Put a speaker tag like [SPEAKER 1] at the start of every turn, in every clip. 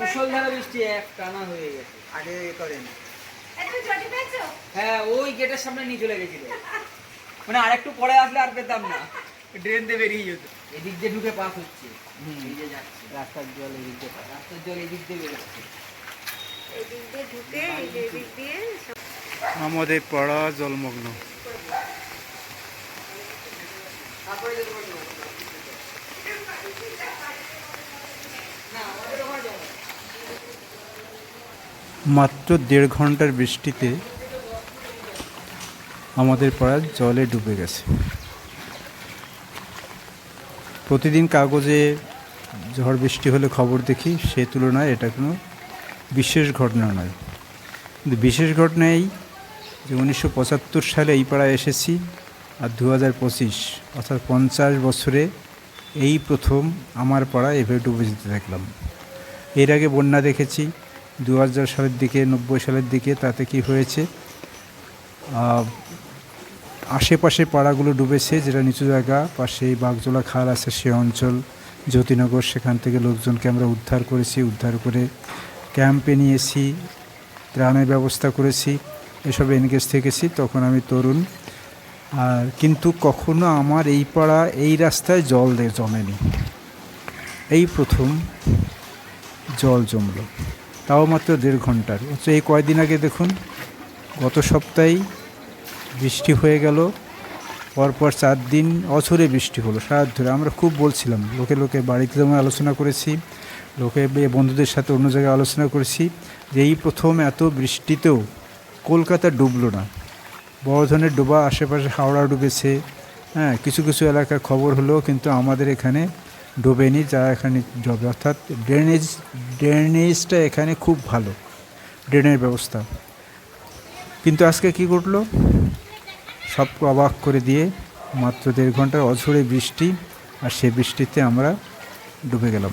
[SPEAKER 1] মুসলধারে বৃষ্টি এক টানা হয়ে গেছে।
[SPEAKER 2] আগে এ করেন।
[SPEAKER 1] হ্যাঁ ওই গেটের সামনে নিয়ে চলে গেছিল। মানে আরেকটু পরে আসলে আর পেতাম না।
[SPEAKER 2] ড্রেন দিয়ে বেরিয়ে যেত।
[SPEAKER 1] এদিক দিয়ে ঢুকে পাস হচ্ছে এই যে যাচ্ছে।
[SPEAKER 2] রাস্তার জল এদিক দিয়ে।
[SPEAKER 1] রাস্তার জল এদিক দিয়ে বেরোচ্ছে।
[SPEAKER 3] আমাদের পাড়া জলমগ্ন।
[SPEAKER 1] তারপরে
[SPEAKER 3] মাত্র দেড় ঘণ্টার বৃষ্টিতে আমাদের পাড়া জলে ডুবে গেছে। প্রতিদিন কাগজে ঝড় বৃষ্টি হলে খবর দেখি, সে তুলনায় এটা কোনো বিশেষ ঘটনা নয়। কিন্তু বিশেষ ঘটনা এই যে উনিশশো পঁচাত্তর সালে এই পাড়ায় এসেছি আর দু হাজার পঁচিশ, অর্থাৎ পঞ্চাশ বছরে এই প্রথম আমার পাড়া এভাবে ডুবে যেতে দেখলাম এর আগে বন্যা দেখেছি দু হাজার সালের দিকে, নব্বই সালের দিকে তাতে কি হয়েছে? আশেপাশে পাড়াগুলো ডুবেছে, যেটা নিচু জায়গা, পাশে বাগজোলা খাল আছে সে অঞ্চল, জ্যোতিনগর, সেখান থেকে লোকজনকে আমরা উদ্ধার করেছি, উদ্ধার করে ক্যাম্পে নিয়েছি ত্রাণের ব্যবস্থা করেছি, এসব এনগেজ থেকেছি। তখন আমি তরুণ আর কিন্তু কখনো আমার এই পাড়া, এই রাস্তায় জল জমেনি। এই প্রথম জল জমলো। তাও মাত্র দেড় ঘণ্টার। অথচ এই কয়দিন আগে দেখুন, গত সপ্তাহেই বৃষ্টি হয়ে গেল। পরপর চার দিন অঝরে বৃষ্টি হলো, সারা ধরে। আমরা খুব বলছিলাম, লোকে লোকে বাড়িতে যেমন আলোচনা করেছি, লোকে বন্ধুদের সাথে অন্য জায়গায় আলোচনা করেছি, যে এই প্রথম এত বৃষ্টিতেও কলকাতা ডুবলো না। বড় ধরনের ডোবা আশেপাশে হাওড়া ডুবেছে। হ্যাঁ কিছু কিছু এলাকার খবর হলো কিন্তু আমাদের এখানে ডোবেনি, যা এখানে ডবে অর্থাৎ ড্রেনেজ, ড্রেনেজটা এখানে খুব ভালো, ড্রেনের ব্যবস্থা। কিন্তু আজকে কি ঘটলো? সব অবাক করে দিয়ে মাত্র দেড় ঘণ্টার অঝরে বৃষ্টি, আর সে বৃষ্টিতে আমরা ডুবে গেলাম।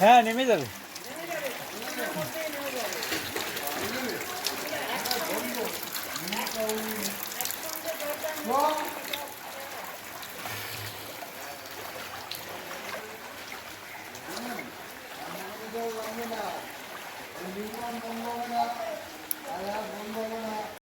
[SPEAKER 3] হ্যাঁ নেমে যাবে।
[SPEAKER 2] বন্ধ হবে না